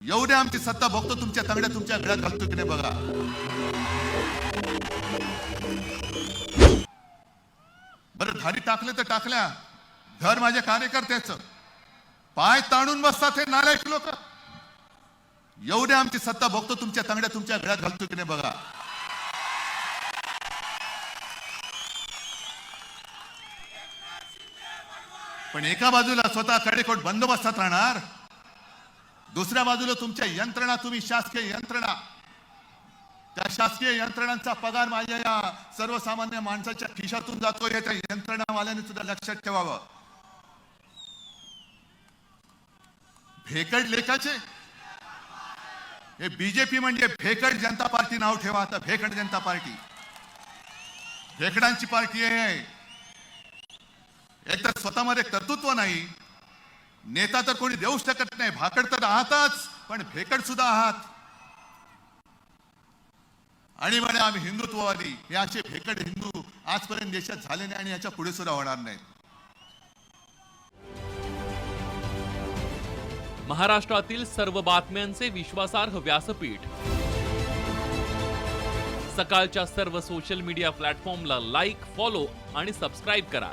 एवढ्या आमची सत्ता बघतो तुमच्या तंगड्या तुमच्या गळ्यात घालतो की नाही बघा. बरं धाडी टाकले तर टाकल्या. घर माझ्या कार्यकर्त्याच. पाय ताणून बसतात हे नालायक लोक. एवढ्या आमची सत्ता बघतो तुमच्या तंगड्या तुमच्या गळ्यात घालतो की नाही बघा. पण एका बाजूला स्वतः कडेकोट बंदोबस्तात राहणार. दुसऱ्या बाजूला तुमच्या यंत्रणा तुम्ही शासकीय यंत्रणा. त्या शासकीय यंत्रणांचा पगार माझ्या या सर्वसामान्य माणसाच्या खिशातून जातो हे त्या यंत्रणावाल्याने सुद्धा लक्षात ठेवावं. भेकड लेखाचे हे बीजेपी म्हणजे भेकड जनता पार्टी नाव ठेवा आता भेकड जनता पार्टी. भेकडांची पार्टी आहे. एक तर स्वतःमध्ये कर्तृत्व नाही नेता तर कोणी देऊ शकत नाही. भाकड तर आहातच पण भेकड सुद्धा आहात. आणि म्हणे आम्ही हिंदुत्ववादी. हे असे भेकड हिंदू आजपर्यंत देशात झाले नाही आणि याच्यापुढे सुद्धा होणार नाही महाराष्ट्रातील सर्व बातम्यांचे विश्वासार्ह व्यासपीठ. सकाळच्या सर्व सोशल मीडिया प्लॅटफॉर्मला लाईक फॉलो आणि सबस्क्राईब करा.